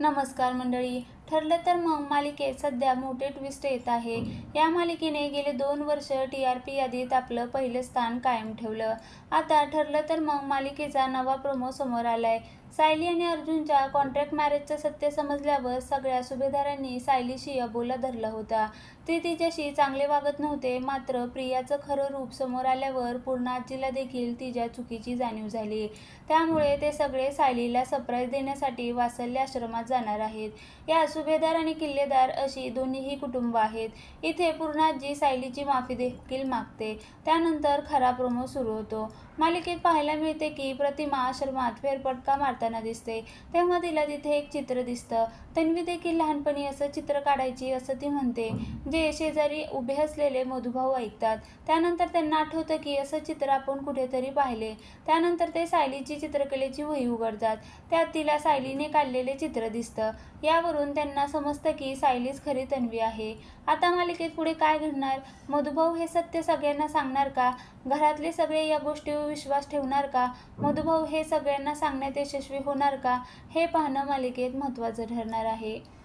नमस्कार मंडळी. ठरलं तर मग मालिकेत सध्या मोठे ट्विस्ट येत आहे. या मालिकेने गेले दोन वर्ष टी आर पी यादीत आपलं पहिलं स्थान कायम ठेवलं. आता ठरलं तर मग मालिकेचा नवा प्रोमो समोर आलाय. सायली आणि अर्जुनच्या कॉन्ट्रॅक्ट मॅरेजचं सत्य समजल्यावर सगळ्या सुभेदारांनी सायलीशी अबोला धरला होता. ते तिच्याशी चांगले वागत नव्हते मात्र प्रियाचं खरं रूप समोर आल्यावर पूर्ण आजीला देखील तिच्या चुकीची जाणीव झाली. त्यामुळे ते सगळे सायलीला सरप्राईज देण्यासाठी वासल्य आश्रमात जाणार आहेत. या सुभेदार आणि किल्लेदार अशी दोन्हीही कुटुंब आहेत. इथे पूर्णाजी सायलीची माफी देखील मागते. त्यानंतर खरा प्रोमो सुरू होतो. मालिकेत पाहायला मिळते की प्रतिमा आश्रमात फेरपटका मारताना दिसते. तेव्हा तिला तिथे एक चित्र दिसतं. तन्वी देखील लहानपणी असं चित्र काढायची असं ती म्हणते. जे शेजारी उभे असलेले मधुभाऊ ऐकतात. त्यानंतर त्यांना आठवतं की असं चित्र आपण कुठेतरी पाहिले. त्यानंतर ते सायलीची चित्रकलेची वही उघडतात. त्यात तिला सायलीने काढलेले चित्र दिसतं. यावरून त्यांना समजतं की सायलीच खरी तन्वी आहे. आता मालिकेत पुढे काय घडणार? मधुभाऊ हे सत्य सगळ्यांना सांगणार का? घरातले सगळे या गोष्टी विश्वास ठेवणार का? मधुभाऊ हे सगळ्यांना सांगण्यात यशस्वी होणार का? हे पाहणं मालिकेत महत्त्वाचं ठरणार आहे.